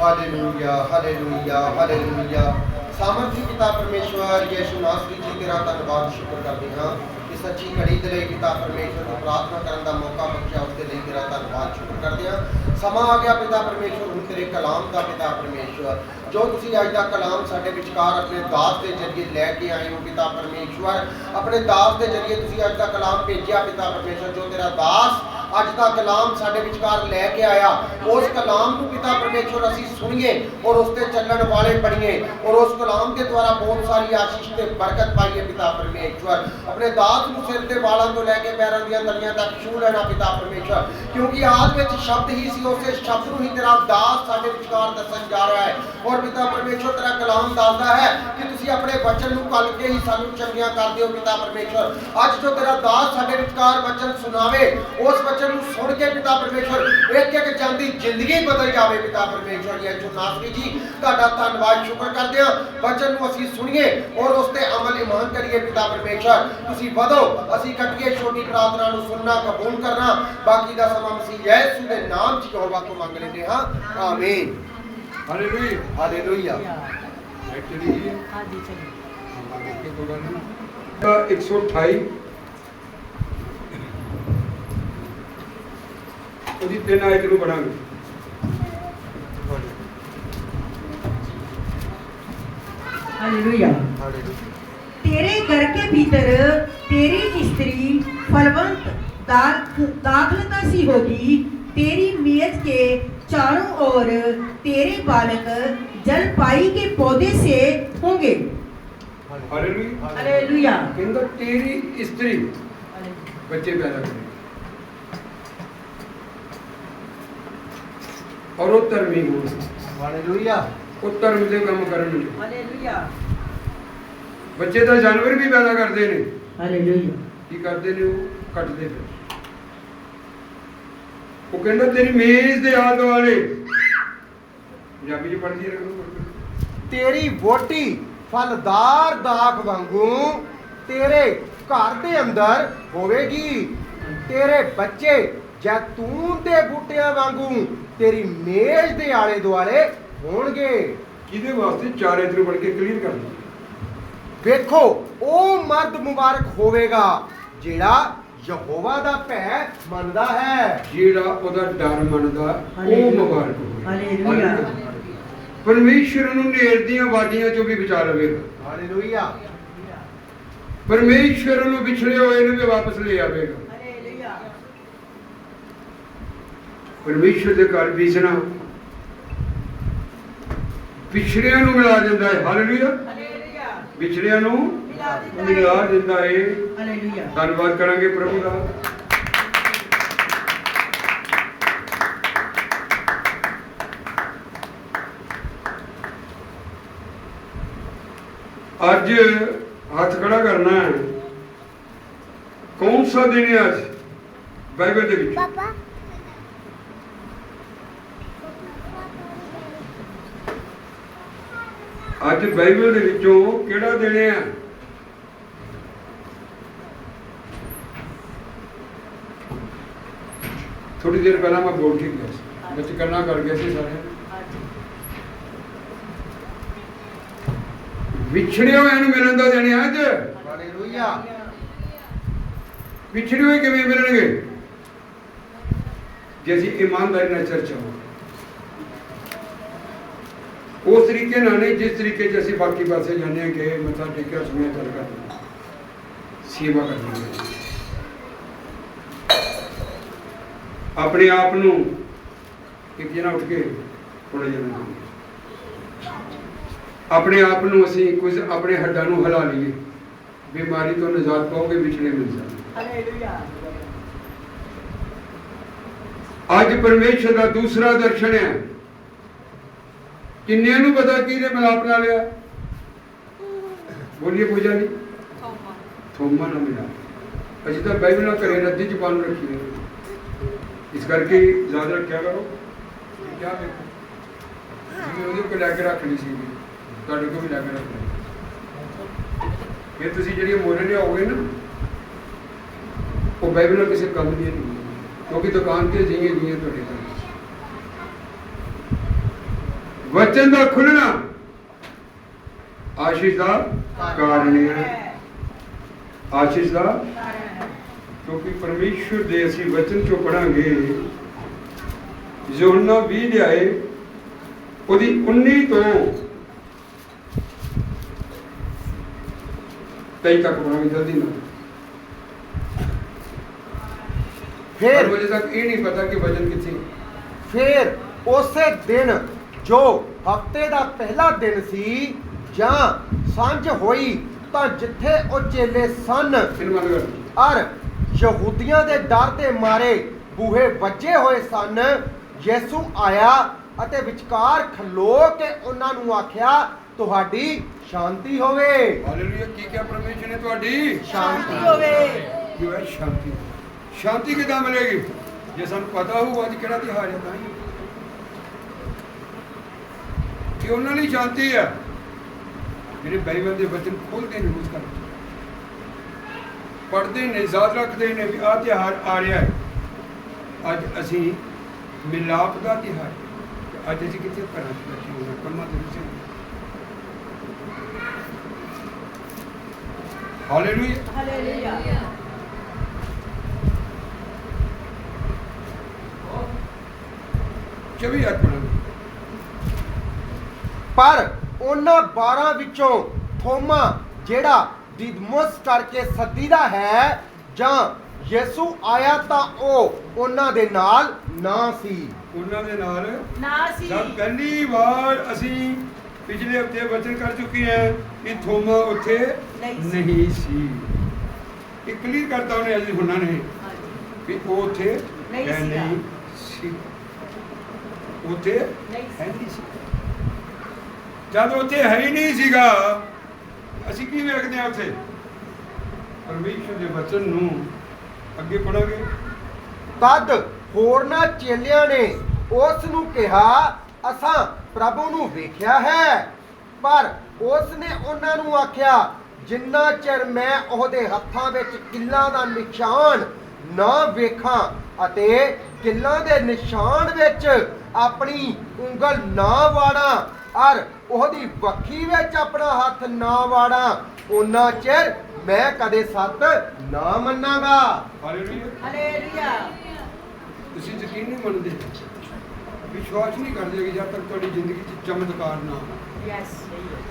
Hallelujah hallelujah hallelujah ਸਾਮਰਥੀ ਪਿਤਾ ਪਰਮੇਸ਼ਵਰ ਯਿਸੂ ਨਾਸਰੀ ਜੀ ਤੇਰਾ ਧੰਨਵਾਦ ਸ਼ੁਕਰ ਕਰਦੇ ਹਾਂ ਕਿ ਸੱਚੀ ਘੜੀ ਦੇ ਲਈ ਪਿਤਾ ਪਰਮੇਸ਼ਵਰ ਨੂੰ ਪ੍ਰਾਰਥਨਾ ਕਰਨ ਦਾ ਮੌਕਾ ਬਖਸ਼ਿਆ ਉਸ ਦੇ ਲਈ ਤੇਰਾ ਧੰਨਵਾਦ ਸ਼ੁਕਰ ਕਰਦੇ ਹਾਂ ਸਮਾਂ ਆ ਗਿਆ ਪਿਤਾ ਪਰਮੇਸ਼ਵਰ ਹੁਣ ਤੇਰੇ ਕਲਾਮ ਦਾ ਪਿਤਾ ਪਰਮੇਸ਼ਵਰ ਜੋ ਤੁਸੀਂ ਅੱਜ ਦਾ ਕਲਾਮ ਸਾਡੇ ਵਿਚਕਾਰ ਆਪਣੇ ਦਾਸ ਦੇ ਜਰੀਏ ਲੈ ਕੇ ਆਏ ਹੋ ਪਿਤਾ ਪਰਮੇਸ਼ਵਰ ਆਪਣੇ ਦਾਸ ਦੇ ਜਰੀਏ ਤੁਸੀਂ ਅੱਜ ਦਾ ਕਲਾਮ ਭੇਜਿਆ ਪਿਤਾ ਪਰਮੇਸ਼ਵਰ ਜੋ ਤੇਰਾ ਦਾਸ ਅੱਜ ਦਾ ਕਲਾਮ ਸਾਡੇ ਵਿਚਕਾਰ ਲੈ ਕੇ ਆਇਆ। ਉਸ ਕਲਾਮ ਨੂੰ ਪਿਤਾ ਪਰਮੇਸ਼ਵਰ ਅਸੀਂ ਸੁਣੀਏ ਔਰ ਉਸ ਤੇ ਚੱਲਣ ਵਾਲੇ ਬਣੀਏ ਔਰ ਉਸ ਕਲਾਮ ਦੇ ਦੁਆਰਾ ਬਹੁਤ ਸਾਰੀ ਆਸ਼ੀਸ਼ ਤੇ ਬਰਕਤ ਪਾਈਏ ਪਿਤਾ ਪਰਮੇਸ਼ਵਰ। ਆਪਣੇ ਦਾਸ ਨੂੰ ਸਿਰ ਤੇ ਵਾਲਾਂ ਤੋਂ ਲੈ ਕੇ ਪੈਰਾਂ ਦੀਆਂ ਤਲੀਆਂ ਤੱਕ ਛੂ ਲੈਣਾ ਪਿਤਾ ਪਰਮੇਸ਼ਵਰ। ਕਿਉਂਕਿ ਆਦ ਵਿੱਚ ਸ਼ਬਦ ਹੀ ਸੀ, ਉਸੇ ਸ਼ਬਦ ਨੂੰ ਹੀ ਤੇਰਾ ਦਾਸ ਸਾਡੇ ਵਿਚਕਾਰ ਦੱਸਣ ਜਾ ਰਿਹਾ ਹੈ। ਔਰ ਪਿਤਾ ਪਰਮੇਸ਼ਵਰ ਤੇਰਾ ਕਲਾਮ ਦੱਸਦਾ ਹੈ ਕਿ ਆਪਣੇ ਵਚਨ ਨੂੰ ਕੱਲ ਕੇ ਹੀ ਸਾਨੂੰ ਚੰਗੀਆਂ ਕਰਦੇ ਹੋ ਪਿਤਾ ਪਰਮੇਸ਼ਵਰ। ਅੱਜ ਜੋ ਤੇਰਾ ਦਾਸ ਸਾਡੇ ਵਿਚਕਾਰ ਵਚਨ ਸੁਣਾਵੇ ਉਸ ਵਚਨ ਨੂੰ ਸੁਣ ਕੇ ਪਿਤਾ ਪਰਮੇਸ਼ਵਰ ਇੱਕ ਇੱਕ ਜਾਂਦੀ ਜ਼ਿੰਦਗੀ ਬਦਲ ਜਾਵੇ ਪਿਤਾ ਪਰਮੇਸ਼ਵਰ ਜੀ। ਜੋ ਨਾਸਰੀ ਜੀ ਤੁਹਾਡਾ ਧੰਨਵਾਦ ਸ਼ੁਕਰ ਕਰਦੇ ਹਾਂ। ਵਚਨ ਨੂੰ ਅਸੀਂ ਸੁਣੀਏ ਔਰ ਉਸ ਤੇ ਅਮਲ ਇਮਾਨ ਕਰੀਏ ਪਿਤਾ ਪਰਮੇਸ਼ਵਰ। ਤੁਸੀਂ ਵਧੋ ਅਸੀਂ ਕੱਟੀਏ ਛੋਟੀ ਪ੍ਰਾਰਥਨਾ ਨੂੰ ਸੁਣਨਾ ਕਬੂਲ ਕਰਨਾ। ਬਾਕੀ ਦਾ ਸਮਾਂ ਮਸੀਹ ਯਿਸੂ ਦੇ ਨਾਮ 'ਚ ਯਹੋਵਾ ਤੋਂ ਮੰਗ ਲੈਂਦੇ ਹਾਂ। ਆਮੀਨ। ਹਾਲੇਲੂਇਆ। ਹਾਲੇਲੂਇਆ। ਐਕਚੁਅਲੀ ਹਾਂਜੀ ਚਲੋ ਕਿ ਕੋਲ ਨਹੀਂ 128 ਉਹਦੀ ਤਿੰਨ ਆਇਤ ਨੂੰ ਪੜਾਂਗੇ ਹਾਲੇਲੂਇਆ ਹਾਲੇਲੂਇਆ तेरे घर के भीतर तेरी स्त्री फलवंत दाख दाखलता सी होगी तेरी मेज के चारों ओर तेरे बालक जलपाई के पौधे से होंगे ਹਾਲੇਲੂਇਆ हालेलुया ਕਹਿੰਦਾ ਤੇਰੀ ਇਸਤਰੀ ਬੱਚੇ ਪੈਦਾ ਕਰੇ ਔਰ ਉਹ ਧਰਮੀ ਹੋਣ ਹਾਲੇਲੂਇਆ ਉਹ ਧਰਮ ਦੇ ਕੰਮ ਕਰਨ हालेलुया ਬੱਚੇ ਤਾਂ ਜਾਨਵਰ ਵੀ ਪੈਦਾ ਕਰਦੇ ਨੇ हालेलुया ਕੀ ਕਰਦੇ ਨੇ ਉਹ ਕੱਟਦੇ ਫਿਰ ਉਹ ਕਹਿੰਦਾ ਤੇਰੀ ਮੇਜ਼ ਦੇ ਆਲੇ ਦੁਆਲੇ ਪੰਜਾਬੀ ਚ ਪੜ੍ਹਦੀ ਰਹੋ ਤੇਰੀ ਵੋਟੀ ਫਲਦਾਰ ਦਾਖ ਵਾਂਗੂ ਤੇਰੇ ਘਰ ਦੇ ਅੰਦਰ ਹੋਵੇਗੀ। ਤੇਰੇ ਬੱਚੇ ਜੈਤੂਨ ਦੇ ਬੂਟਿਆਂ ਵਾਂਗੂ ਤੇਰੀ ਮੇਜ਼ ਦੇ ਆਲੇ ਦੁਆਲੇ ਹੋਣਗੇ। ਕਿਹਦੇ ਵਾਸਤੇ? ਚਾਰ ਇਧਰ ਪੜ੍ਹ ਕੇ ਕਲੀਅਰ ਕਰ ਦਿਓ। ਵੇਖੋ ਉਹ ਮਰਦ ਮੁਬਾਰਕ ਹੋਵੇਗਾ ਜਿਹੜਾ ਯਹੋਵਾ ਦਾ ਭੈ ਮੰਨਦਾ ਹੈ। ਜਿਹੜਾ ਉਹਦਾ ਡਰ ਮੰਨਦਾ ਉਹ ਮੁਬਾਰਕ ਹੋਵੇ। ਪਰਮੇਸ਼ਰ ਨੂੰ ਨੇਰ ਦੀਆਂ ਵਾਦੀਆਂ ਚੋਂ ਵੀ ਬਚਾ ਲਵੇਗਾ ਹਾਲੇਲੂਇਆ। ਪਰਮੇਸ਼ਰ ਨੂੰ ਵਿਛੜੇ ਹੋਏ ਨੂੰ ਵੀ ਵਾਪਸ ਲੈ ਆਵੇ। ਹਾਲੇਲੂਇਆ। ਪਰਮੇਸ਼ਰ ਦੇ ਘਰ ਬੀਜਣਾ ਵਿਛੜਿਆਂ ਨੂੰ ਮਿਲਾ ਦਿੰਦਾ ਹੈ। ਹਾਲੇਲੂਇਆ। ਹਾਲੇਲੂਇਆ। ਵਿਛੜਿਆਂ ਨੂੰ ਨਿਹਾਰ ਜਿੰਦਾ ਏ। ਹਾਲੇਲੂਇਆ ਧੰਨਵਾਦ ਕਰਾਂਗੇ ਪ੍ਰਭੂ ਦਾ। ਅੱਜ ਹੱਥ ਖੜਾ ਕਰਨਾ ਹੈ। ਕੌਣ ਸਾ ਦਿਨ ਹੈ ਅੱਜ? ਬਾਈਬਲ ਦੇ ਵਿੱਚ। ਅੱਜ ਬਾਈਬਲ ਦੇ ਵਿੱਚੋਂ ਕਿਹੜਾ ਦਿਨ ਹੈ? ਥੋੜੀ ਦੇਰ ਪਹਿਲਾਂ ਮੈਂ ਬੋਲ ਕੇ ਗਿਆ ਸੀ। ਵਿੱਚ ਕੰਨਾ ਕਰ ਗਿਆ ਸੀ ਸਾਰੇ। ਵਿਛੜੇ ਹੋਏ ਨੂੰ ਮਿਲਣ ਦਾ ਦਿਨ ਹੈ ਅੱਜ। ਹਾਲੇਲੂਇਆ। ਵਿਛੜੇ ਹੋਏ ਕਿਵੇਂ ਮਿਲਣਗੇ? ਜੇ ਅਸੀਂ ਇਮਾਨਦਾਰੀ ਨਾਲ ਚਰਚਾ ਹੋ ਉਸ ਤਰੀਕੇ ਨਾਲ ਨਹੀਂ ਜਿਸ ਤਰੀਕੇ 'ਚ ਅਸੀਂ ਬਾਕੀ ਪਾਸੇ ਜਾਂਦੇ ਹਾਂ ਕਿ ਮੱਥਾ ਟੇਕਿਆ ਸੁਣਿਆ ਚੱਲ ਕਰ ਸੇਵਾ ਕਰਨੀ ਹੈ ਆਪਣੇ ਆਪ ਨੂੰ ਇੱਕ ਜਣਾ ਉੱਠ ਕੇ ਥੋੜਾ ਜਿਹਾ ਆਪਣੇ ਆਪ ਨੂੰ ਅਸੀਂ ਕੁਝ ਆਪਣੇ ਹੱਡਾਂ ਨੂੰ ਹਿਲਾ ਲਈਏ। ਬਿਮਾਰੀ ਤੋਂ ਨਜਾਤ ਪਾਓਗੇ ਵਿਛੜੇ ਮਿਲ ਜਾਣਗੇ। ਅੱਜ ਪਰਮੇਸ਼ਰ ਦਾ ਦੂਸਰਾ ਦਰਸ਼ਨ ਹੈ। ਕਿੰਨਿਆਂ ਨੂੰ ਪਤਾ ਕਿਹਨੇ ਮਿਲਾਪ ਨਾਲ ਲਿਆ? ਬੋਲੀਏ ਪੂਜਾ ਜੀ ਥੋਮਾ ਨਾ ਮਿਲਾ। ਅਜੇ ਤਾਂ ਬਾਈਬਲ ਨਾਲ ਘਰੇ ਰੱਦੀ ਜ਼ਬਾਨ ਰੱਖੀ ਹੈ ਇਸ ਕਰਕੇ ਯਾਦ ਰੱਖਿਆ ਕਰੋ। ਕਿ ਕਿਆ ਦੇਖੋ। ਜਿਵੇਂ ਉਹਦੇ ਕੋਲ ਲੈ ਕੇ ਰੱਖ ਸੀ ਤੁਹਾਡੇ ਕੋਲ ਵੀ ਲੈ ਕੇ ਰੱਖ ਲਈ ਤੁਸੀਂ ਜਿਹੜੀਆਂ ਮੋਰੇ ਲਿਆਓਗੇ ਨਾ, ਉਹ ਬਾਈਬਲ ਕਿਸੇ ਕੰਮ ਦੀ ਨਹੀਂ ਕਿਉਂਕਿ ਦੁਕਾਨ ਤੇ ਜਿਹੀਆਂ ਜਿਹੀਆਂ ਤੁਹਾਡੇ ਕੋਲ ਵਚਨ ਦਾ ਖੁੱਲਣਾ ਆਸ਼ੀਸ਼ ਦਾ ਕਾਰਨ ਹੈ। ਆਸ਼ੀਸ਼ ਦਾ ਕਿਉਂਕਿ ਪਰਮੇਸ਼ਵਰ ਦੇ ਅਸੀਂ ਵਚਨ ਚੋਂ ਪੜਾਂਗੇ ਯੋਹਨਾ 20 ਲਿਆਏ ਉਹਦੀ 19 ਤੋਂ 23 ਤੱਕ ਪੜਾਂਗੇ ਜਲਦੀ ਨਾਲ ਫਿਰ ਵਜੇ ਤੱਕ ਇਹ ਨਹੀਂ ਪਤਾ ਕਿ ਵਚਨ ਕਿੱਥੇ। ਫਿਰ ਉਸੇ ਦਿਨ ਜੋ ਹਫ਼ਤੇ ਦਾ ਪਹਿਲਾ ਦਿਨ ਸੀ ਜਾਂ ਸਾਂਝ ਹੋਈ ਤਾਂ ਜਿੱਥੇ ਉਹ ਚੇਲੇ ਸਨ ਮੰਨ ਅਰ ਯਹੂਦੀਆਂ ਦੇ ਡਰ ਦੇ ਮਾਰੇ ਬੂਹੇ ਵੱਜੇ ਹੋਏ ਸਨ। ਯਿਸੂ ਆਇਆ ਅਤੇ ਵਿਚਕਾਰ ਖਲੋ ਕੇ ਉਹਨਾਂ ਨੂੰ ਆਖਿਆ ਤੁਹਾਡੀ ਸ਼ਾਂਤੀ ਹੋਵੇ। ਹਾਲੇਲੂਇਆ ਕੀ ਕਿਹਾ ਪਰਮੇਸ਼ਰ ਨੇ ਤੁਹਾਡੀ? ਸ਼ਾਂਤੀ ਹੋਵੇ। ਜੋ ਹੈ ਸ਼ਾਂਤੀ। ਸ਼ਾਂਤੀ ਕਿੱਦਾਂ ਮਿਲੇਗੀ? ਜੇ ਸਾਨੂੰ ਪਤਾ ਹੋਊਗਾ ਅੱਜ ਕਿਹੜਾ ਤਿਹਾਰ ਹੈ ਤਾਂ ਹੀ। ਕਿ ਉਹਨਾਂ ਲਈ ਸ਼ਾਂਤੀ ਹੈ। ਜਿਹੜੇ ਬਾਈਬਲ ਦੇ ਵਚਨ ਖੋਲਦੇ ਨੇ ਉਸ ਕਰ। ਪੜ੍ਹਦੇ ਨੇ, ਯਾਦ ਰੱਖਦੇ ਨੇ ਵੀ ਆਹ ਤਿਹਾਰ ਆ ਰਿਹਾ ਹੈ। ਅੱਜ ਅਸੀਂ ਮਿਲਾਪ ਦਾ ਤਿਹਾਰ ਅੱਜ ਅਸੀਂ ਕਿੱਥੇ ਘਰਾਂ 'ਚ ਬੈਠੇ ਹੋਏ ਕੰਮਾਂ ਦੇ ਵਿੱਚ। ਹਾਲੇਲੂਇਆ ਹਾਲੇਲੂਇਆ ਚੌਵੀ ਅੱਠ ਪਰ ਉਹਨਾਂ 12 ਵਿੱਚੋਂ ਥੋਮਾ ਜਿਹੜਾ ਦਿਦਮਸ ਕਰਕੇ ਸੱਦੀਦਾ ਹੈ ਜਾਂ ਯਿਸੂ ਆਇਆ ਤਾਂ ਉਹ ਉਹਨਾਂ ਦੇ ਨਾਲ ਨਾ ਸੀ। ਉਹਨਾਂ ਦੇ ਨਾਲ ਨਾ ਸੀ। ਜਦ ਪਹਿਲੀ ਵਾਰ ਅਸੀਂ ਪਿਛਲੇ ਹਫ਼ਤੇ ਵਚਨ ਕਰ ਚੁੱਕੇ ਹਾਂ ਕਿ ਥੋਮਾ ਉੱਥੇ ਨਹੀਂ ਸੀ। ਇਹ ਕਲੀਅਰ ਕਰਤਾ ਉਹਨੇ ਅੱਜ ਹੁਣਾਂ ਨੇ ਕਿ ਉਹ ਉੱਥੇ ਨਹੀਂ ਸੀ। ਉੱਥੇ ਨਹੀਂ ਸੀ। ਜਦ ਉੱਥੇ ਹੈ ਹੀ ਨਹੀਂ ਸੀਗਾ ਅਸੀਂ ਕੀ ਵੇਖਦੇ ਹਾਂ ਉੱਥੇ? ਪਰਮੇਸ਼ਰ ਦੇ ਵਚਨ ਨੂੰ ਅੱਗੇ ਪੜਾਂਗੇ ਤਦ ਹੋਰਨਾਂ ਚੇਲਿਆਂ ਨੇ ਉਸ ਨੂੰ ਕਿਹਾ, ਅਸਾਂ ਪ੍ਰਭੂ ਨੂੰ ਵੇਖਿਆ ਹੈ। ਪਰ ਉਸ ਨੇ ਉਹਨਾਂ ਨੂੰ ਆਖਿਆ, ਜਿੰਨਾ ਚਿਰ ਮੈਂ ਉਹਦੇ ਹੱਥਾਂ ਵਿੱਚ ਕਿੱਲਾਂ ਦਾ ਨਿਸ਼ਾਨ ਨਾ ਵੇਖਾਂ ਅਤੇ ਕਿੱਲਾਂ ਦੇ ਨਿਸ਼ਾਨ ਵਿੱਚ ਆਪਣੀ ਉਂਗਲ ਨਾ ਵਾੜਾਂ ਔਰ ਉਹਦੀ ਵੱਖੀ ਵਿੱਚ ਆਪਣਾ ਹੱਥ ਨਾ ਵਾੜਾਂ। ਉਹਨਾਂ ਚਿਰ ਮੈਂ ਕਦੇ ਸੱਤ ਨਾ ਮੰਨਾਂਗਾ। ਹਾਲੇਲੂਇਆ ਹਾਲੇਲੂਇਆ ਤੁਸੀਂ ਯਕੀਨ ਨਹੀਂ ਮੰਨਦੇ? ਵਿਸ਼ਵਾਸ ਨਹੀਂ ਕਰਦੇ ਕਿ ਜਦ ਤੱਕ ਤੁਹਾਡੀ ਜ਼ਿੰਦਗੀ 'ਚ ਚਮਤਕਾਰ ਨਾ ਯੈਸ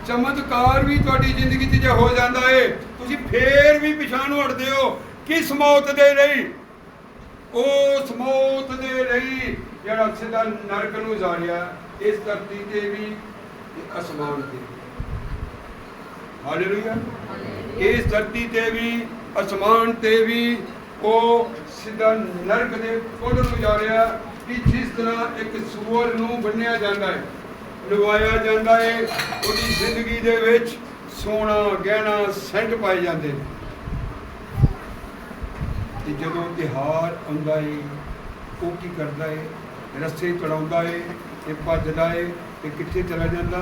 ਚਮਤਕਾਰ ਵੀ ਤੁਹਾਡੀ ਜ਼ਿੰਦਗੀ 'ਚ ਜੇ ਹੋ ਜਾਂਦਾ ਏ ਤੁਸੀਂ ਫੇਰ ਵੀ ਪਿਛਾਂ ਨੂੰ ਹਟਦੇ ਹੋ। ਕਿਸ ਮੌਤ ਦੇ ਲਈ? ਉਸ ਮੌਤ ਦੇ ਲਈ ਜਿਹੜਾ ਸਿੱਧਾ ਨਰਕ ਨੂੰ ਜਾੜਿਆ ਇਸ ਧਰਤੀ ਤੇ ਵੀ ਤੇ ਅਸਮਾਨ ਤੇ। ਹਾਲੇਲੂਇਆ ਇਸ ਧਰਤੀ ਤੇ ਵੀ ਅਸਮਾਨ ਤੇ ਵੀ ਉਹ ਸਿੱਧਾ ਨਰਕ ਦੇ ਕੋਲ ਨੂੰ ਜਾ ਰਿਹਾ ਕਿ ਜਿਸ ਤਰ੍ਹਾਂ ਇੱਕ ਸੂਰ ਨੂੰ ਬੰਨਿਆ ਜਾਂਦਾ ਹੈ ਲਵਾਇਆ ਜਾਂਦਾ ਹੈ ਉਹਦੀ ਜ਼ਿੰਦਗੀ ਦੇ ਵਿੱਚ ਸੋਨਾ ਗਹਿਣਾ ਸੈਂਟ ਪਾਏ ਜਾਂਦੇ ਨੇ। ਤੇ ਜਦੋਂ ਤਿਹਾਰ ਆਉਂਦਾ ਹੈ ਉਹ ਕੀ ਕਰਦਾ ਹੈ? ਰਸਤੇ ਚੜਾਉਂਦਾ ਹੈ ਤੇ ਭੱਜਦਾ ਹੈ ਤੇ ਕਿੱਥੇ ਚਲਾ ਜਾਂਦਾ?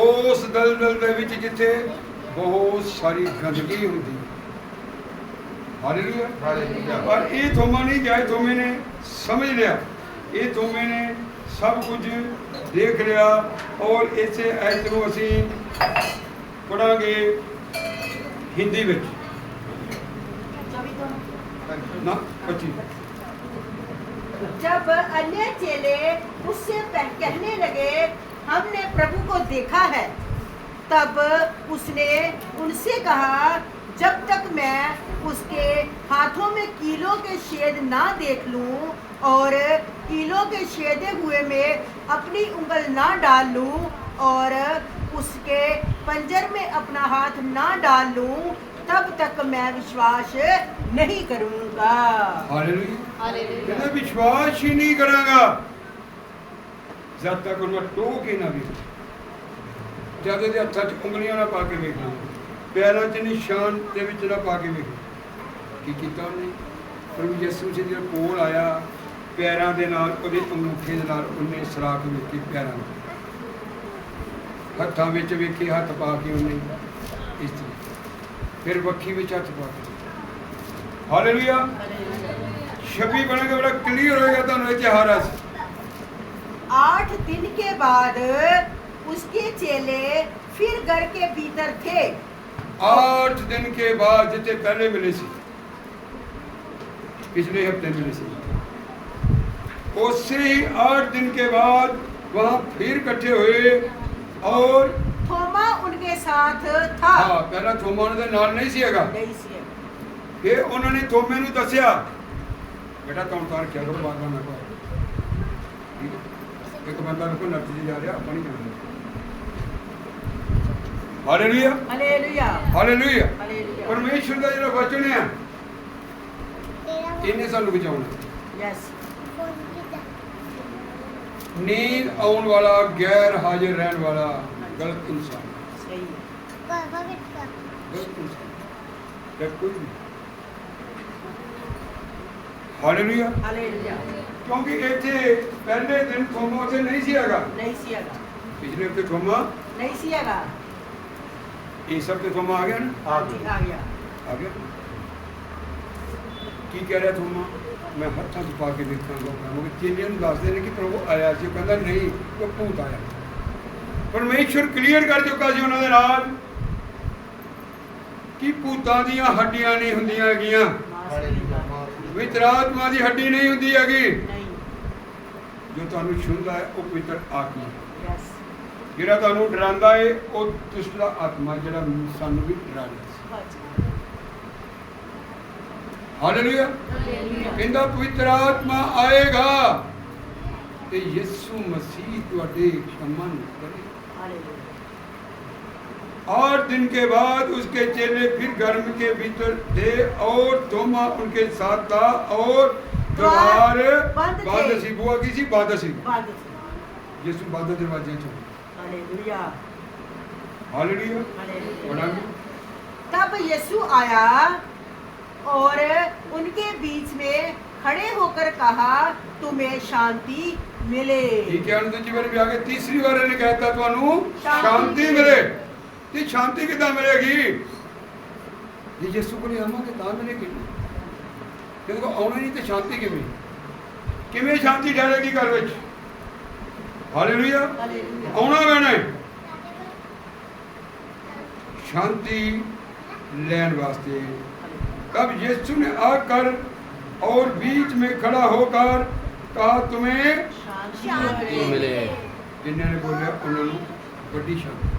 ਉਸ ਦਲਦਲ ਦੇ ਵਿੱਚ ਜਿੱਥੇ ਬਹੁਤ ਸਾਰੀ ਗੰਦਗੀ ਹੁੰਦੀ। ਹੈ ਹਾਲੇਲੂਇਆ। ਪਰ ਇਹ ਥੋਮਾ ਨਹੀਂ ਜਾਏ ਥੋਮੇ ਨੇ ਸਮਝ ਲਿਆ। ਇਹ ਥੋਮੇ ਨੇ ਸਭ ਕੁਝ ਦੇਖ ਲਿਆ ਔਰ ਇਸੇ ਐਤ ਨੂੰ ਅਸੀਂ ਪੜਾਂਗੇ ਹਿੰਦੀ ਵਿੱਚ। ਨਾ 25 जब अन्य चेले उससे कहने लगे, हमने प्रभु को देखा है। तब उसने उनसे कहा, जब तक मैं उसके हाथों में कीलों के छेद ना देख लूँ और कीलों के छेदे हुए में अपनी उंगल ना डाल लूँ और उसके पंजर में अपना हाथ ना डाल लूँ, तब तक मैं विश्वास नहीं करूँगा। ਕਹਿੰਦਾ ਵਿਸ਼ਵਾਸ ਹੀ ਨਹੀਂ ਕਰਾਂਗਾ। ਜਦ ਤੱਕ ਉਹਨਾਂ ਟੋਕ ਹੀ ਨਾ ਵੀ ਜਦ ਇਹਦੇ ਹੱਥਾਂ 'ਚ ਉਂਗਲੀਆਂ ਨਾ ਪਾ ਕੇ ਵੇਖਣਾ ਪੈਰਾਂ 'ਚ ਨਿਸ਼ਾਨ ਦੇ ਵਿੱਚ ਨਾ ਪਾ ਕੇ ਵੇਖ। ਕੀ ਕੀਤਾ ਉਹਨੇ? ਪ੍ਰਭੂ ਯਿਸੂ ਜੀ ਦੇ ਕੋਲ ਆਇਆ। ਪੈਰਾਂ ਦੇ ਨਾਲ ਉਹਦੇ ਅੰਗੂਠੇ ਦੇ ਨਾਲ ਉਹਨੇ ਸਰਾਖ ਵੇਖੀ ਪੈਰਾਂ ਨੂੰ। ਹੱਥਾਂ ਵਿੱਚ ਵੇਖੇ ਹੱਥ ਪਾ ਕੇ ਉਹਨੇ ਇਸ ਤਰ੍ਹਾਂ। ਫਿਰ ਵੱਖੀ ਵਿੱਚ ਹੱਥ ਪਾ ਕੇ। ਹਾਲੇਲੂਇਆ। ਬਣਾਂਗੇ ਬੜਾ ਕਲੀਅਰ ਹੋਏਗਾ ਤੁਹਾਨੂੰ ਇਹ ਤਿਉਹਾਰ ਅੱਜ आठ दिन के बाद उसके चेले फिर घर के भीतर थे आठ दिन के बाद जितने पहले मिले सी पिछले हफ्ते मिले सी उससे ही आठ दिन के बाद वहां फिर इकट्ठे हुए और थोमा उनके साथ था ਹਾਂ ਪਹਿਲਾਂ ਥੋਮਾ ਉਹਨਾਂ ਦੇ ਨਾਲ ਨਹੀਂ ਸੀ ਹੈਗਾ नहीं सी ਫਿਰ ਉਹਨਾਂ ਨੇ ਥੋਮੇ ਨੂੰ ਦੱਸਿਆ ਬੇਟਾ ਕੌਣ ਤਾਰ ਕਿਆ ਕਰੋ ਬਾਗਵਾਨ ਨਾ ਕਰੋ। ਇੱਕ ਬੰਦਾ ਰੱਖੋ ਨਰਜੀ ਜੀ ਜਾ ਰਿਹਾ ਆਪਾਂ ਨਹੀਂ ਜਾਣਾ। ਹਾਲੇਲੂਇਆ ਹਾਲੇਲੂਇਆ ਹਾਲੇਲੂਇਆ ਪਰਮੇਸ਼ਰ ਦਾ ਜਿਹੜਾ ਵਚਨ ਆ ਇਹਨੇ ਸਾਨੂੰ ਬਚਾਉਣਾ। ਯੈਸ ਨੀਂਦ ਆਉਣ ਵਾਲਾ ਗੈਰ ਹਾਜ਼ਰ ਰਹਿਣ ਵਾਲਾ ਗਲਤ ਇਨਸਾਨ। ਸਹੀ ਬਾਬਾ ਬਿਟਕਾ ਗਲਤ ਇਨਸਾਨ। ਕੋਈ ਨਹੀਂ ਹਾਲੇਲੂਇਆ ਹਾਲੇਲੂਇਆ ਕਿਉਂਕਿ ਇੱਥੇ ਪਹਿਲੇ ਦਿਨ ਖੋਮਾ ਉੱਥੇ ਨਹੀਂ ਸੀ ਹੈਗਾ। ਨਹੀਂ ਸੀ ਹੈਗਾ। ਪਿਛਲੇ ਹਫ਼ਤੇ ਖੋਮਾ? ਨਹੀਂ ਸੀ ਹੈਗਾ। ਇਹ ਸਭ ਤੇ ਖੋਮਾ ਆ ਗਿਆ ਨਾ? ਆ ਗਿਆ। ਆ ਗਿਆ। ਆ ਗਿਆ। ਕੀ ਕਹਿ ਰਿਹਾ ਤੁਹਾਨੂੰ ਮੈਂ ਹੱਥਾਂ 'ਚ ਪਾ ਕੇ ਦੇਖਾਂਗਾ ਮੈਂ ਕਿ ਚੇਲਿਆਂ ਨੂੰ ਦੱਸਦੇ ਨੇ ਕਿ ਪ੍ਰਭੂ ਆਇਆ ਸੀ ਕਹਿੰਦਾ ਨਹੀਂ ਉਹ ਭੂਤ ਆਇਆ। ਪਰਮੇਸ਼ਰ ਕਲੀਅਰ ਕਰ ਚੁੱਕਾ ਸੀ ਉਹਨਾਂ ਦੇ ਨਾਲ ਕਿ ਭੂਤਾਂ ਦੀਆਂ ਹੱਡੀਆਂ ਨਹੀਂ ਹੁੰਦੀਆਂ ਹੈਗੀਆਂ। ਪਵਿੱਤਰ ਆਤਮਾ ਦੀ ਹੱਡੀ ਨਹੀਂ ਹੁੰਦੀ ਹੈਗੀ। ਜੋ ਤੁਹਾਨੂੰ ਛੁੰਦਾ ਹੈ ਉਹ ਪਵਿੱਤਰ ਆਤਮਾ। ਯੈਸ ਜਿਹੜਾ ਤੁਹਾਨੂੰ ਡਰਾਉਂਦਾ ਏ ਉਹ ਦੁਸ਼ਟ ਆਤਮਾ ਜਿਹੜਾ ਸਾਨੂੰ ਵੀ ਡਰਾਉਂਦਾ ਸੀ ਹਾਲੇਲੂਇਆ ਕਹਿੰਦਾ ਪਵਿੱਤਰ ਆਤਮਾ ਆਏਗਾ ਤੇ ਯਿਸੂ ਮਸੀਹ ਤੁਹਾਡੇ ਕੰਮਾਂ ਕਰੇ आठ दिन के बाद उसके चेले फिर गर्म के भीतर थे और थोमा उनके साथ था और द्वार बंद थे। बंद सी बुआ की सी बंद सी बाद यीशु बंद दरवाजे चो हालेलुया हालेलुया हालेलुया पढ़ांगे तब यीशु आया और उनके बीच में खड़े होकर कहा तुम्हें शांति मिले ठीक है दूजी बार भी आगे तीसरी बार ने कहता ਤੁਹਾਨੂੰ शांति ਸ਼ਾਂਤੀ ਮਿਲੇ ਤੇ ਸ਼ਾਂਤੀ ਕਿੱਦਾਂ ਮਿਲੇਗੀ ਜੇ ਯਿਸੂ ਕੋਲ ਆਵਾਂਗੇ ਤਾਂ ਮਿਲੇਗੀ ਕਿਉਂਕਿ ਆਉਣਾ ਨਹੀਂ ਤੇ ਸ਼ਾਂਤੀ ਕਿਵੇਂ ਕਿਵੇਂ ਸ਼ਾਂਤੀ ਠਹਿਰੇਗੀ ਘਰ ਵਿੱਚ ਹਾਲੇਲੂਇਆ हालेलुया ਆਉਣਾ ਪੈਣਾ ਹੈ शांति लेन वास्ते तब यीशु ने आकर और बीच में खड़ा होकर कहा तुम्हें शांति मिले जिन्होंने ने बोलिया उन्होंने बड़ी शांति आमीन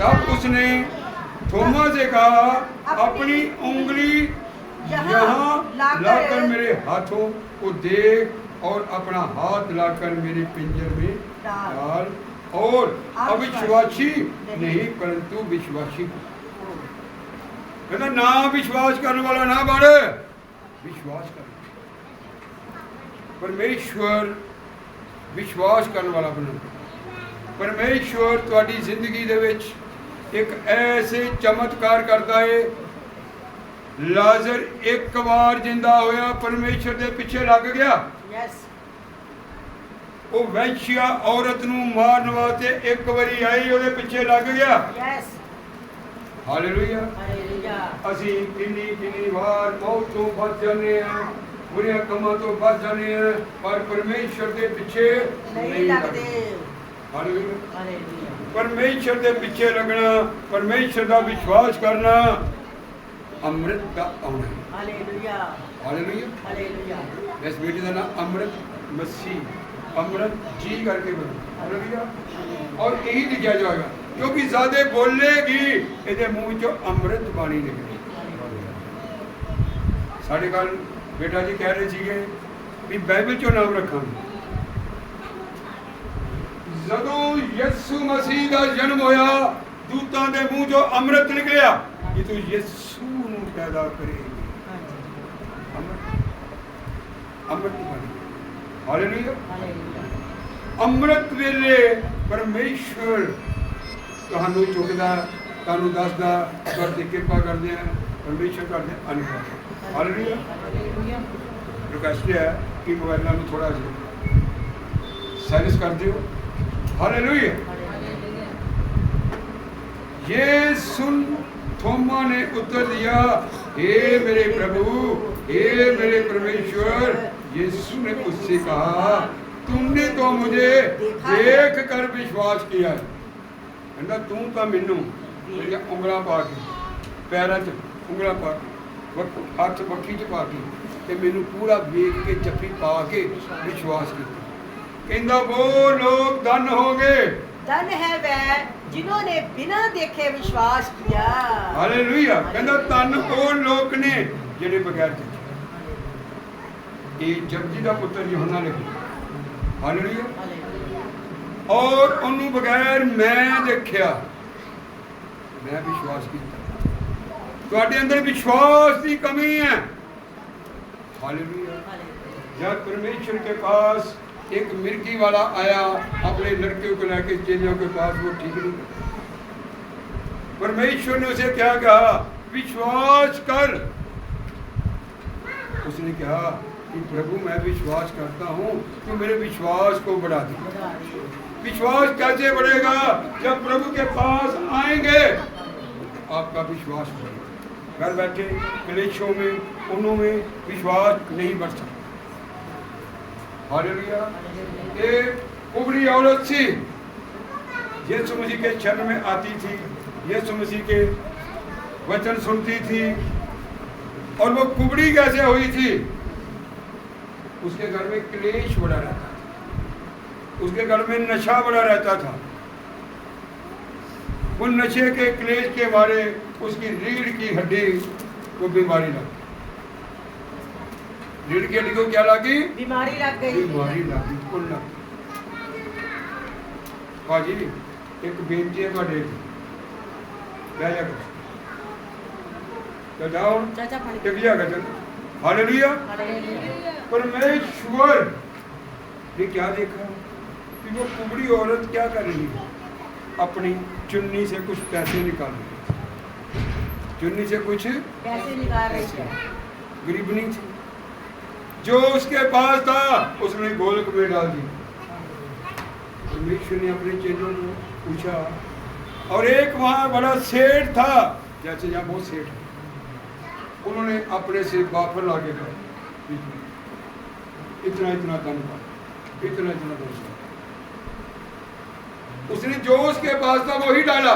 तब उसने थोमा से कहा अपनी उंगली यहाँ लाकर मेरे हाथों को देख और अपना हाथ लाकर मेरे पिंजर में डाल। और अविश्वासी नहीं। परंतु विश्वासी। ना विश्वास करने वाला ना बढ़े विश्वास कर। परमेश्वर विश्वास करने वाला बना। ਪਰਮੇਸ਼ਵਰ ਤੁਹਾਡੀ ਜ਼ਿੰਦਗੀ ਦੇ ਵਿੱਚ ਇੱਕ ਐਸੇ ਚਮਤਕਾਰ ਕਰਦਾ ਏ। ਲਾਜ਼ਰ ਇੱਕ ਵਾਰ ਜਿੰਦਾ ਹੋਇਆ ਪਰਮੇਸ਼ਰ ਦੇ ਪਿੱਛੇ ਲੱਗ ਗਿਆ। ਯੈਸ ਉਹ ਵੈਂਸ਼ਿਆ ਔਰਤ ਨੂੰ ਮਾਰਨ ਵਾਸਤੇ ਇੱਕ ਵਾਰੀ ਆਈ ਉਹਦੇ ਪਿੱਛੇ ਲੱਗ ਗਿਆ। ਯੈਸ ਹਾਲੇਲੂਇਆ ਹਾਲੇਲੂਇਆ ਅਸੀਂ ਕਿੰਨੀ ਕਿੰਨੀ ਵਾਰ ਬਹੁਤ ਤੋਂ ਬਚ ਜਾਂਦੇ ਆ ਬੁਰੀਆਂ ਕੰਮਾਂ ਤੋਂ ਬਚ ਜਾਂਦੇ ਆ ਪਰ ਪਰਮੇਸ਼ਰ ਦੇ ਪਿੱਛੇ ਨਹੀਂ ਲੱਗਦੇ। ਪਰਮੇਸ਼ਰ ਦੇ ਪਿੱਛੇ ਲੱਗਣਾ ਪਰਮੇਸ਼ਰ ਦਾ ਵਿਸ਼ਵਾਸ ਕਰਨਾ ਅੰਮ੍ਰਿਤ ਦਾ ਆਉਣਾ ਹਾਲੇਲੂਇਆ। ਹਾਲੇਲੂਇਆ। ਹਾਲੇਲੂਇਆ। ਇਸ ਬੇਟੀ ਦਾ ਨਾਮ ਅੰਮ੍ਰਿਤ ਮਸੀ ਅੰਮ੍ਰਿਤ ਜੀ ਕਰਕੇ ਬਣੋ ਹਾਲੇਲੂਇਆ। ਔਰ ਇਹੀ ਲਿਖਿਆ ਜਾਏਗਾ ਕਿਉਂਕਿ ਜ਼ਿਆਦੇ ਬੋਲੇਗੀ ਇਹਦੇ ਮੂੰਹ ਚੋਂ ਅੰਮ੍ਰਿਤ ਬਾਣੀ ਨਿਕਲੇ ਸਾਡੇ ਕੋਲ ਬੇਟਾ ਜੀ ਕਹਿ ਰਹੇ ਸੀਗੇ ਵੀ ਬਾਈਬਲ ਚੋਂ ਨਾਮ ਰੱਖਾਂਗੇ। ਜਦੋਂ ਯਿਸੂ ਮਸੀਹ ਦਾ ਜਨਮ ਹੋਇਆ ਦੂਤਾਂ ਦੇ ਮੂੰਹ ਜੋ ਅੰਮ੍ਰਿਤ ਨਿਕਲਿਆ ਕਿ ਤੂੰ ਯਿਸੂ ਨੂੰ ਪੈਦਾ ਕਰੇਂਗੀ। ਅੰਮ੍ਰਿਤ। ਹਾਲੇਲੂਇਆ ਅੰਮ੍ਰਿਤ ਵੇਲੇ ਪਰਮੇਸ਼ਰ ਤੁਹਾਨੂੰ ਚੁੱਕਦਾ ਤੁਹਾਨੂੰ ਦੱਸਦਾ ਪਰ ਦੀ ਕਿਰਪਾ ਕਰਦੇ ਆ ਪਰਮੇਸ਼ਰ ਕਰਦੇ ਅਨੁਭਵ ਹਾਲੇਲੂਇਆ ਰਿਕਵੈਸਟ ਹੈ ਕਿ ਮੋਬਾਈਲਾਂ ਨੂੰ ਥੋੜਾ ਜਿਹਾ ਸਾਇਲੈਂਸ ਕਰ ਦਿਓ। ਹਾਲੇਲੂਇਆ ये सुन थोमा ने उत्तर दिया हे मेरे प्रभु हे मेरे परमेश्वर यीशु ने उससे कहा तुमने तो मुझे देख कर विश्वास किया है ਕਹਿੰਦਾ ਤੂੰ ਤਾਂ ਮੈਨੂੰ ਮੇਰੀਆਂ ਉਂਗਲਾਂ ਪਾ ਕੇ ਪੈਰਾਂ 'ਚ ਉਂਗਲਾਂ ਪਾ ਕੇ ਵੱਖ- ਹੱਥ ਬੱਖੀ 'ਚ ਪਾ ਕੇ ਤੇ ਮੈਨੂੰ ਪੂਰਾ ਵੇਖ ਕੇ ਜੱਫੀ ਪਾ ਕੇ ਵਿਸ਼ਵਾਸ ਕੀਤਾ ਕਹਿੰਦਾ ਉਹ ਲੋਕ ਧਨ ਹੋ ਧਨ ਹੈ ਵੈ ਜਿਨ੍ਹਾਂ ਨੇ ਬਿਨਾਂ ਦੇਖੇ ਵਿਸ਼ਵਾਸ ਕੀਤਾ ਹਾਲੇਲੂਇਆ। ਕਹਿੰਦਾ ਧਨ ਉਹ ਲੋਕ ਨੇ ਜਿਹੜੇ ਬਗੈਰ ਇਹ ਜਪਜੀ ਦਾ ਪੁੱਤਰ ਯੋਹਨਾ ਨੇ ਹਾਲੇਲੂਇਆ। ਔਰ ਉਹਨੂੰ ਬਗੈਰ ਮੈਂ ਦੇਖਿਆ ਮੈਂ ਵਿਸ਼ਵਾਸ ਕੀਤਾ। ਤੁਹਾਡੇ ਅੰਦਰ ਵਿਸ਼ਵਾਸ ਦੀ ਕਮੀ ਹੈ। ਹਾਲੇਲੂਇਆ। ਜਦ ਪਰਮੇਸ਼ਰ ਕੇ ਪਾਸ एक मिर्गी वाला आया, अपने लड़कियों को लेके चेलियों के पास, वो ठीक नहीं। परमेश्वर ने उसे क्या कहा? विश्वास कर। उसने कहा कि प्रभु, मैं विश्वास करता हूँ तो मेरे विश्वास को बढ़ा दे। विश्वास कैसे बढ़ेगा? जब प्रभु के पास आएँगे। आपका विश्वास बढ़ेगा। घर बैठे, क्लेशों में, उनों में विश्वास नहीं बढ़ सकता। उबड़ी औरत थी। यीशु मसीह के शरण में आती थी। यीशु मसीह के वचन सुनती थी। और वो कुबड़ी कैसे हुई थी? उसके घर में क्लेश बड़ा रहता था। उसके घर में नशा बड़ा रहता था। उन नशे के, क्लेश के बारे उसकी रीढ़ की हड्डी को बीमारी लगी निर्गेट को क्या लगी? बीमारी लग गई। बीमारी लग गई। कुल लग ਭਾਜੀ ਇੱਕ ਬੇਨਤੀ ਹੈ ਤੁਹਾਡੇ ਲੈ ਜਾ ਕਰ ਜਾਓ ਚਾਚਾ ਪਾਣੀ ਟਿਕ ਜਾ हाले लिया? पर मैं शुगर ये क्या देखा? कि वो कुबड़ी औरत क्या कर रही है? अपनी चुन्नी से कुछ पैसे निकाल रही है। चुन्नी से कुछ पैसे निकाल रही है। गरीब नहीं थी जो उसके पास था उसने गोलक में डाल दी परमेश्वर ने अपने चेलों को पूछा और एक वहाँ बड़ा सेठ था जैसे यहाँ बहुत सेठ है उन्होंने अपने से बाफर ला के गए बीच में। इतना इतना धन का इतना इतना धन का उसने जो उसके पास था वही डाला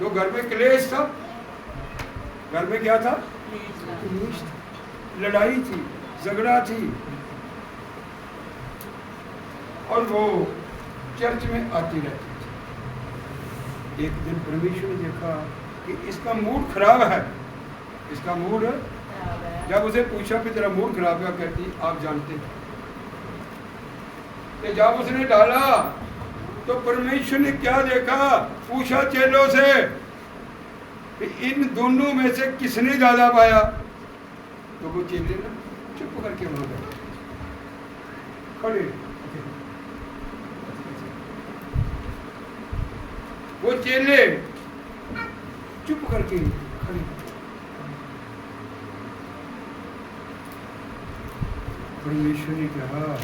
तो घर में क्लेश था घर में क्या था कलेश था, लड़ाई थी झगड़ा थी। और वो चर्च में आती रहती थी। एक दिन परमेश्वर ने देखा कि इसका मूड खराब है। इसका मूड जब उसे पूछा कि तेरा मूड खराब है कहती आप जानते हैं। जब उसने डाला तो परमेश्वर ने क्या देखा? पूछा चेलों से कि इन दोनों में से किसने ज़्यादा पाया? तो वो चेले ना पकड़ के वहाँ बैठे वो चेले चुप करके खड़े। परमेश्वर ने कहा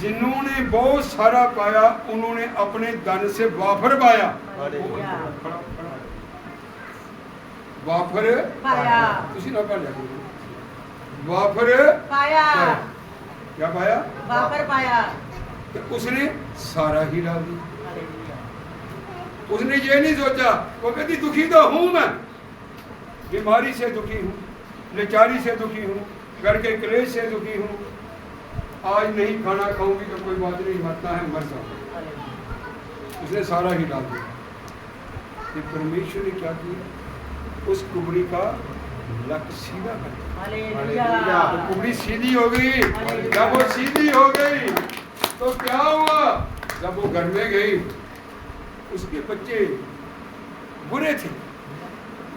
जिन्होंने बहुत सारा पाया उन्होंने अपने धन से वाफर पाया। वाफर? पाया। तुम ना पाया। वाफर। पाया। क्या पाया? वापर पाया। तो उसने सारा ही डाल दिया। उसने ये नहीं सोचा वो कहती दुखी तो हूँ मैं। बीमारी से दुखी हूँ लाचारी से दुखी हूँ घर के क्लेश से दुखी हूँ। आज नहीं खाना खाऊँगी तो कोई बात नहीं मरता है मर जाऊँगा। उसने सारा ही डाल दिया। परमेश्वर ने क्या किया? उस कुबड़ी का लक सीधा कर दिया। तो कुबड़ी सीधी हो गई जब वो सीधी हो गई तो क्या हुआ? जब वो घर में गई उसके बच्चे बुरे थे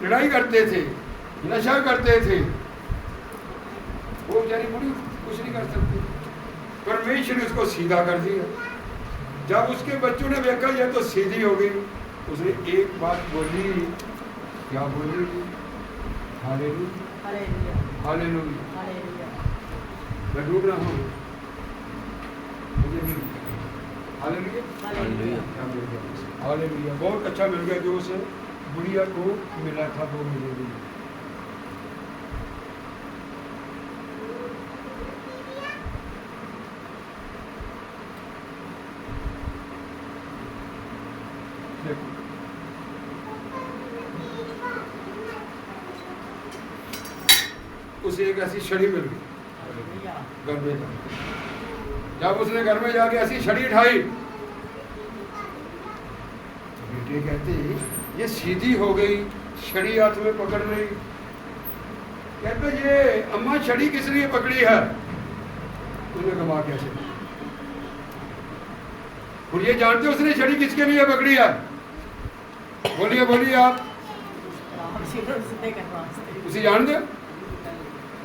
लड़ाई करते थे नशा करते थे। वो बेचारी बुरी कुछ नहीं कर सकती। परमेश्वर ने उसको सीधा कर दिया। जब उसके बच्चों ने देखा यह तो सीधी हो गई उसने एक बात बोली। क्या बोली? हालेलुया। हालेलुया। मैं ढूंढ रहा हूँ। मुझे मिल हालेलुया। हालेलुया। क्या मिल गया हालेलुया। बहुत अच्छा मिल गया। जो उसे बुढ़िया को मिला था वो मिल छड़ी मिल गई घर में जाके। जब उसने घर में जाके ऐसी छड़ी उठाई तो बेटे कहते ये सीधी हो गई छड़ी हाथ में पकड़ ली कहते ये अम्मा छड़ी किस लिए पकड़ी है उन्होंने कहा "माँ, कैसे और ये जानते हो उसने छड़ी किसके लिए पकड़ी है बोलिए बोलिए आप उसे जानते हो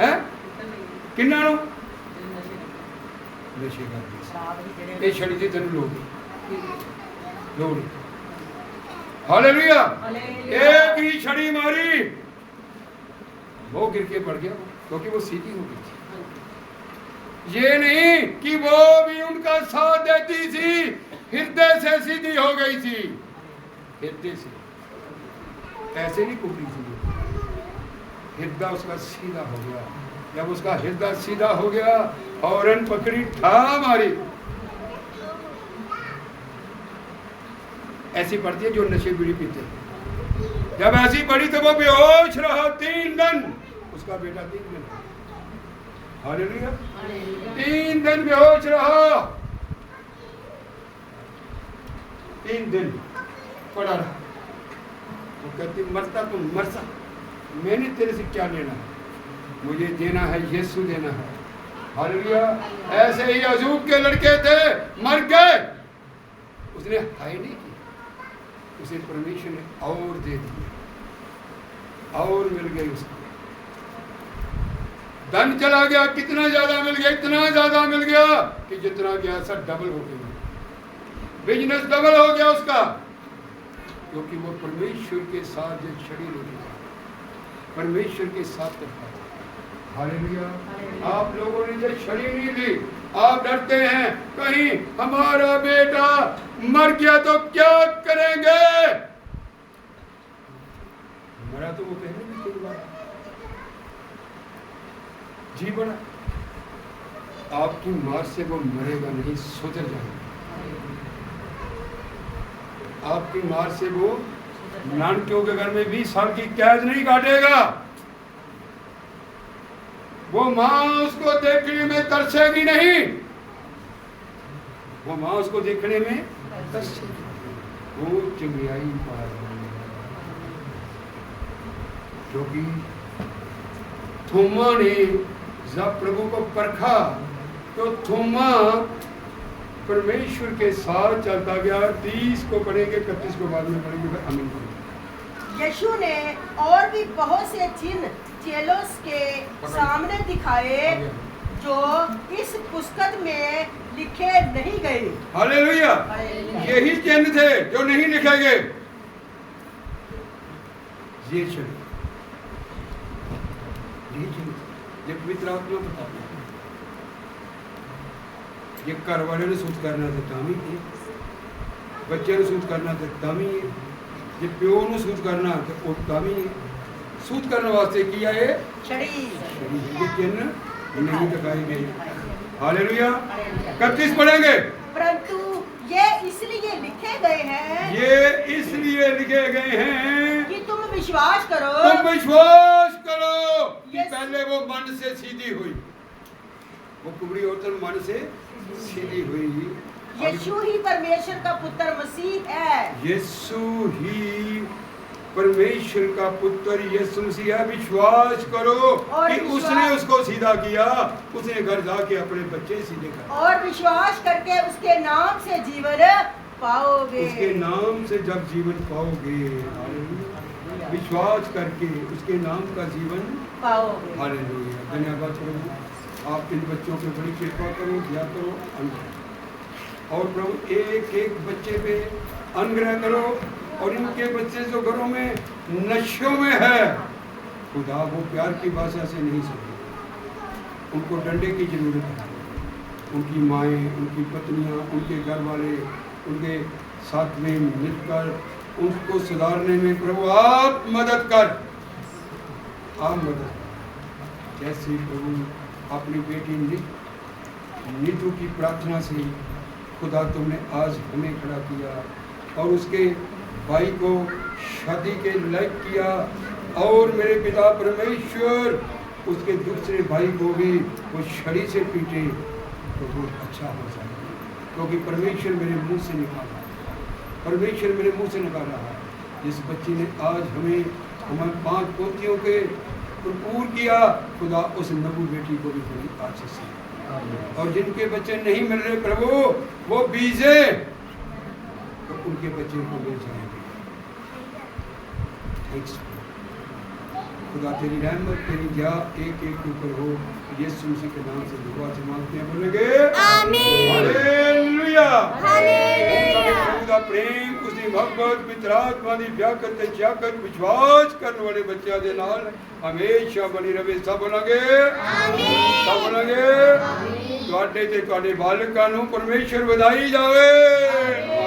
हैं ਕਿੰਨਾ ਨੂੰ ਨਸ਼ੇ ਕਰਦੇ ਸੀ। ਇਹ ਛੜੀ ਦੀ ਤੈਨੂੰ ਲੋੜ ਨਹੀਂ। ਲੋੜ ਨਹੀਂ। ਹਾਲੇਲੂਇਆ एक ही छड़ी मारी वो गिर के पड़ गया क्योंकि वो सीधी हो गई थी ये नहीं कि वो भी उनका साथ देती थी हृदय से सीधी हो गई थी हृदय से ऐसे नहीं कुपड़ी थी वो। हृदय उसका सीधा हो गया जब उसका हृदय सीधा हो गया औरन पकड़ी ठा मारी। ऐसी पड़ती है जो नशे बीड़ी पीते। जब ऐसी पड़ी तो वो बेहोश रहा तीन दिन। उसका बेटा तीन दिन हालेलुया। तीन दिन बेहोश रहा। तीन दिन पड़ा रहा। वो कहती मरता तुम मरता मैंने तेरे से क्या लेना है? मुझे देना है, यीशु देना है। हालेलुया। ऐसे ही अजूब के लड़के थे, मर गए। उसने हाय नहीं की। उसे परमेश्वर ने और दे दिया। और मिल गई उसको। धन चला गया, कितना ज़्यादा मिल गया, इतना ज़्यादा मिल गया कि जितना गया, सब डबल हो गया। बिज़नेस डबल हो गया उसका। क्योंकि वो परमेश्वर के साथ जो छड़ी नहीं था परमेश्वर के साथ करता था आप लोगों ने जो छड़ी नहीं ली आप डरते हैं कहीं हमारा बेटा मर गया तो क्या करेंगे? मरा तो वो पहले जी बड़ा आपकी मार से वो मरेगा नहीं सुधर जाएगा। आपकी मार से वो नानकियों के घर में 20 साल की कैद नहीं काटेगा। वो माँ उसको देखने में तरसेगी नहीं। वो माँ उसको देखने में तरसेगी। वो चिड़ियाई पार क्योंकि थोमा ने जब प्रभु को परखा तो थोमा परमेश्वर के साथ चलता गया तीस को पढ़ेंगे, इकतीस को बाद में पढ़ेंगे अमीन यीशु ने और भी बहुत से चिन्ह चेलोस के सामने दिखाए जो इस पुस्तक में लिखे नहीं गए। हालेलुया। यही चिन्ह थे जो नहीं लिखे गए। ये चलो। ये चलो। ये पवित्र आत्मा बताते हैं। ये घर वाले ने सूच करना थे तामी है बच्चे ने सूच करना थे तामी है ये प्यो ने सूच करना तो तामी है ਸੂਤ ਕਰਨ ਵਾਸਤੇ ਕੀ ਆ ਇਹ छड़ी ये चिन्ह नहीं दिखाई गए हालेलुया इकतीस पढ़ेंगे परंतु ये इसलिए लिखे गए हैं ये इसलिए लिखे गए हैं कि तुम विश्वास करो तुम विश्वास करो कि Yes. पहले वो मन से सीधी हुई वो कुबड़ी औरत मन से सीधी हुई यीशु ही परमेश्वर का पुत्र मसीह है यीशु ही परमेश्वर का पुत्र यीशु मसीह है विश्वास करो कि उसने उसको सीधा किया उसने घर जाके अपने बच्चे सीधे कर और विश्वास करके उसके नाम से जीवन पाओगे। उसके नाम से जब जीवन पाओगे विश्वास करके उसके नाम का जीवन पाओगे। धन्यवाद प्रभु। आप इन बच्चों पे बड़ी कृपा करो दिया करो अनुग्रह और प्रभु एक एक बच्चे पे अनुग्रह करो। और इनके बच्चे जो घरों में नशों में है, खुदा वो प्यार की भाषा से नहीं सकते उनको डंडे की ज़रूरत है। उनकी माएँ, उनकी पत्नियाँ, उनके घर वाले उनके साथ में मिलकर उनको सुधारने में प्रभु, आप मदद कर। आप मदद कर। जैसे प्रभु अपनी बेटी नित नीतू की प्रार्थना से खुदा तुमने आज हमें खड़ा किया और उसके भाई को शादी के लायक किया और मेरे पिता परमेश्वर उसके दूसरे भाई को भी वो छड़ी से पीटे तो वो अच्छा हो जाए। क्योंकि परमेश्वर मेरे मुँह से निकाला। परमेश्वर मेरे मुँह से निकाल रहा है। जिस बच्ची ने आज हमें हमारे पाँच पोतियों के भरपूर किया खुदा उस नबू बेटी को भी बड़ी आशीष और जिनके बच्चे नहीं मिल रहे प्रभु वो बीजे तो उनके बच्चे को ले थैंक्स खुदा तेरी रहमत तेरी दया एक एक के ऊपर हो यीशु मसीह के नाम से दुआ से मांगते हैं बोलेंगे आमीन। Hallelujah hallelujah. प्रभु ਦਾ ਪ੍ਰੇਮ ਉਸਦੀ ਮੁਹੱਬਤ ਪਿਤਰਾਤਮਾ ਦੀ ਵਿਆਕਤ ਤੇ ਸ਼ਿਆਕਤ ਵਿਸ਼ਵਾਸ ਕਰਨ ਵਾਲੇ ਬੱਚਿਆਂ ਦੇ ਨਾਲ ਹਮੇਸ਼ਾ ਬਣੀ ਰਵੇ ਸਭ ਬੋਲਾਂਗੇ ਆਮੀਨ। ਸਭ ਬੋਲਾਂਗੇ ਤੁਹਾਡੇ ਤੇ ਤੁਹਾਡੇ ਬਾਲਕਾਂ ਨੂੰ ਪਰਮੇਸ਼ਰ ਵਧਾਈ ਜਾਵੇ ਆਮੀਨ ਜੈ ਮਸੀਹ